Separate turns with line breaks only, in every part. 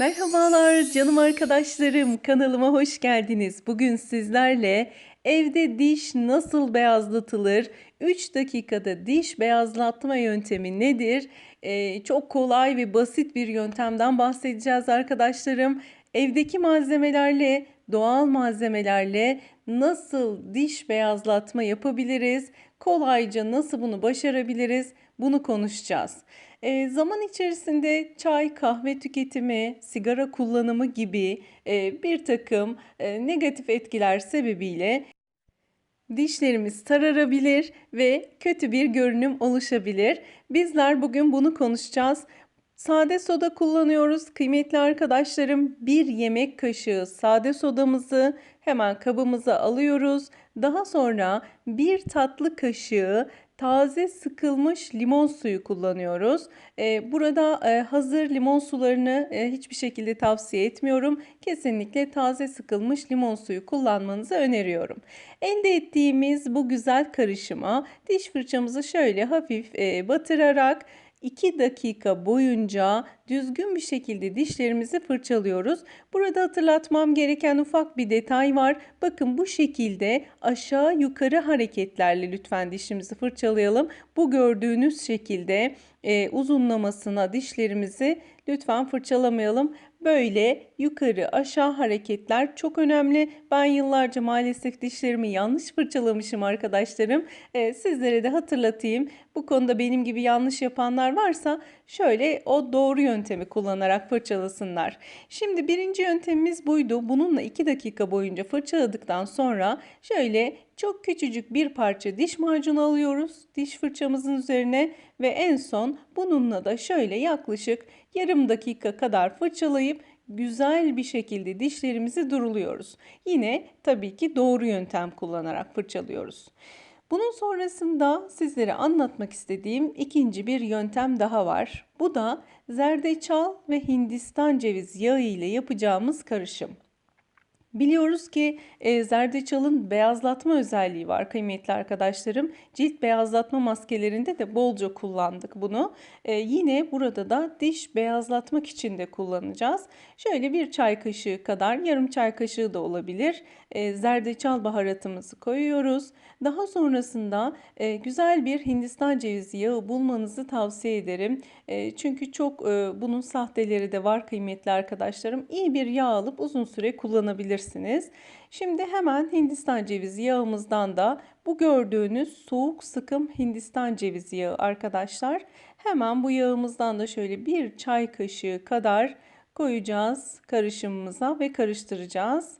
Merhabalar canım arkadaşlarım kanalıma hoş geldiniz. Bugün sizlerle evde diş nasıl beyazlatılır? 3 dakikada diş beyazlatma yöntemi nedir? Ee, çok kolay ve basit bir yöntemden bahsedeceğiz arkadaşlarım. Evdeki malzemelerle, doğal malzemelerle nasıl diş beyazlatma yapabiliriz? Kolayca nasıl bunu başarabiliriz? Bunu konuşacağız. E, zaman içerisinde çay, kahve tüketimi, sigara kullanımı gibi e, bir takım e, negatif etkiler sebebiyle dişlerimiz sararabilir ve kötü bir görünüm oluşabilir. Bizler bugün bunu konuşacağız. Sade soda kullanıyoruz. Kıymetli arkadaşlarım bir yemek kaşığı sade sodamızı hemen kabımıza alıyoruz. Daha sonra bir tatlı kaşığı taze sıkılmış limon suyu kullanıyoruz. Ee, burada e, hazır limon sularını e, hiçbir şekilde tavsiye etmiyorum. Kesinlikle taze sıkılmış limon suyu kullanmanızı öneriyorum. Elde ettiğimiz bu güzel karışıma diş fırçamızı şöyle hafif e, batırarak 2 dakika boyunca düzgün bir şekilde dişlerimizi fırçalıyoruz. Burada hatırlatmam gereken ufak bir detay var. Bakın bu şekilde aşağı yukarı hareketlerle lütfen dişimizi fırçalayalım. Bu gördüğünüz şekilde e, uzunlamasına dişlerimizi lütfen fırçalamayalım. Böyle yukarı aşağı hareketler çok önemli. Ben yıllarca maalesef dişlerimi yanlış fırçalamışım arkadaşlarım. Ee, sizlere de hatırlatayım. Bu konuda benim gibi yanlış yapanlar varsa şöyle o doğru yöntemi kullanarak fırçalasınlar. Şimdi birinci yöntemimiz buydu. Bununla 2 dakika boyunca fırçaladıktan sonra şöyle çok küçücük bir parça diş macunu alıyoruz diş fırçamızın üzerine ve en son bununla da şöyle yaklaşık yarım dakika kadar fırçalayıp güzel bir şekilde dişlerimizi duruluyoruz. Yine tabii ki doğru yöntem kullanarak fırçalıyoruz. Bunun sonrasında sizlere anlatmak istediğim ikinci bir yöntem daha var. Bu da zerdeçal ve hindistan ceviz yağı ile yapacağımız karışım. Biliyoruz ki e, zerdeçalın beyazlatma özelliği var kıymetli arkadaşlarım. Cilt beyazlatma maskelerinde de bolca kullandık bunu. E, yine burada da diş beyazlatmak için de kullanacağız. Şöyle bir çay kaşığı kadar yarım çay kaşığı da olabilir. E, zerdeçal baharatımızı koyuyoruz. Daha sonrasında e, güzel bir hindistan cevizi yağı bulmanızı tavsiye ederim. E, çünkü çok e, bunun sahteleri de var kıymetli arkadaşlarım. İyi bir yağ alıp uzun süre kullanabilirsiniz. Şimdi hemen hindistan cevizi yağımızdan da bu gördüğünüz soğuk sıkım hindistan cevizi yağı arkadaşlar. Hemen bu yağımızdan da şöyle bir çay kaşığı kadar koyacağız karışımımıza ve karıştıracağız.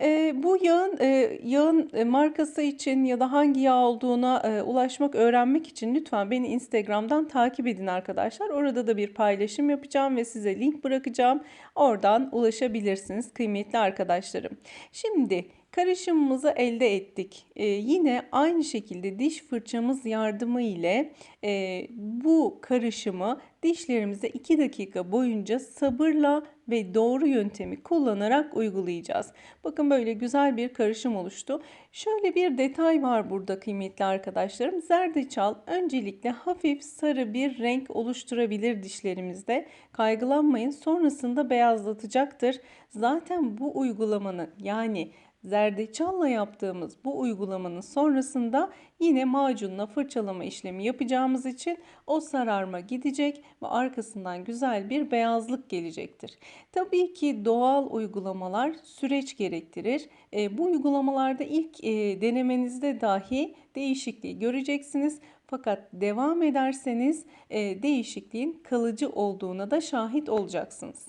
Eee, bu yağın, eee, yağın, eee, markası için ya da hangi yağ olduğuna, eee, ulaşmak, öğrenmek için lütfen beni Instagram'dan takip edin arkadaşlar. Orada da bir paylaşım yapacağım ve size link bırakacağım. Oradan ulaşabilirsiniz kıymetli arkadaşlarım. Şimdi Karışımımızı elde ettik. Ee, yine aynı şekilde diş fırçamız yardımı ile e, bu karışımı dişlerimize 2 dakika boyunca sabırla ve doğru yöntemi kullanarak uygulayacağız. Bakın böyle güzel bir karışım oluştu. Şöyle bir detay var burada kıymetli arkadaşlarım. Zerdeçal öncelikle hafif sarı bir renk oluşturabilir dişlerimizde. Kaygılanmayın sonrasında beyazlatacaktır. Zaten bu uygulamanın yani Zerdeçalla yaptığımız bu uygulamanın sonrasında yine macunla fırçalama işlemi yapacağımız için o sararma gidecek ve arkasından güzel bir beyazlık gelecektir. Tabii ki doğal uygulamalar süreç gerektirir. E, bu uygulamalarda ilk e, denemenizde dahi değişikliği göreceksiniz. Fakat devam ederseniz e, değişikliğin kalıcı olduğuna da şahit olacaksınız.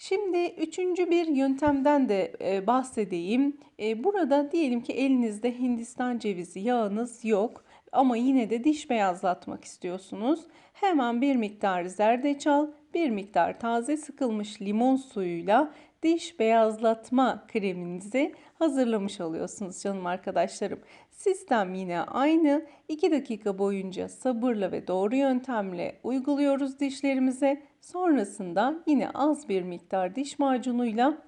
Şimdi üçüncü bir yöntemden de e, bahsedeyim. E, burada diyelim ki elinizde Hindistan cevizi yağınız yok ama yine de diş beyazlatmak istiyorsunuz. Hemen bir miktar zerdeçal, bir miktar taze sıkılmış limon suyuyla diş beyazlatma kreminizi hazırlamış oluyorsunuz canım arkadaşlarım. Sistem yine aynı. 2 dakika boyunca sabırla ve doğru yöntemle uyguluyoruz dişlerimize. Sonrasında yine az bir miktar diş macunuyla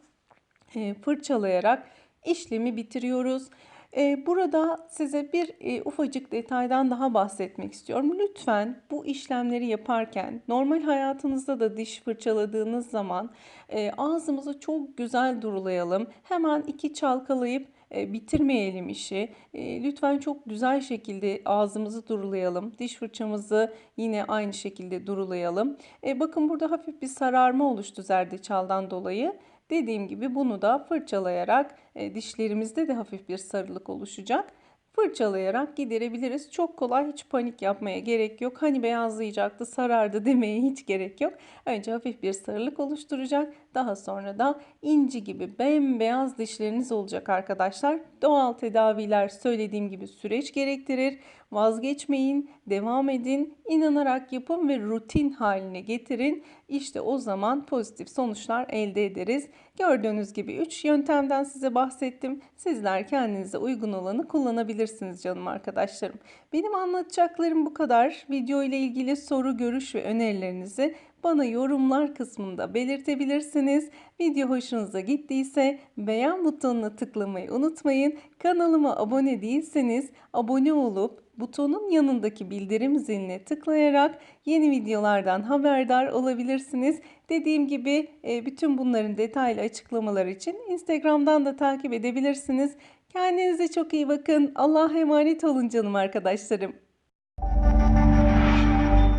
e, fırçalayarak işlemi bitiriyoruz. Eee, burada size bir, eee, ufacık detaydan daha bahsetmek istiyorum. Lütfen bu işlemleri yaparken normal hayatınızda da diş fırçaladığınız zaman, eee, ağzımızı çok güzel durulayalım. Hemen 2 çalkalayıp, eee, bitirmeyelim işi. Lütfen çok güzel şekilde ağzımızı durulayalım. Diş fırçamızı yine aynı şekilde durulayalım. Bakın burada hafif bir sararma oluştu zerdeçaldan dolayı. Dediğim gibi bunu da fırçalayarak, eee, dişlerimizde de hafif bir sarılık oluşacak. Fırçalayarak giderebiliriz. Çok kolay, hiç panik yapmaya gerek yok. Hani beyazlayacaktı, sarardı demeye hiç gerek yok. Önce hafif bir sarılık oluşturacak. Daha sonra da inci gibi bembeyaz dişleriniz olacak arkadaşlar. Doğal tedaviler söylediğim gibi süreç gerektirir. Vazgeçmeyin, devam edin, inanarak yapın ve rutin haline getirin. İşte o zaman pozitif sonuçlar elde ederiz. Gördüğünüz gibi 3 yöntemden size bahsettim. Sizler kendinize uygun olanı kullanabilirsiniz canım arkadaşlarım. Benim anlatacaklarım bu kadar. Video ile ilgili soru, görüş ve önerilerinizi bana yorumlar kısmında belirtebilirsiniz. Video hoşunuza gittiyse beğen butonuna tıklamayı unutmayın. Kanalıma abone değilseniz abone olup butonun yanındaki bildirim ziline tıklayarak yeni videolardan haberdar olabilirsiniz. Dediğim gibi e, bütün bunların detaylı açıklamaları için Instagram'dan da takip edebilirsiniz. Kendinize çok iyi bakın. Allah'a emanet olun canım arkadaşlarım.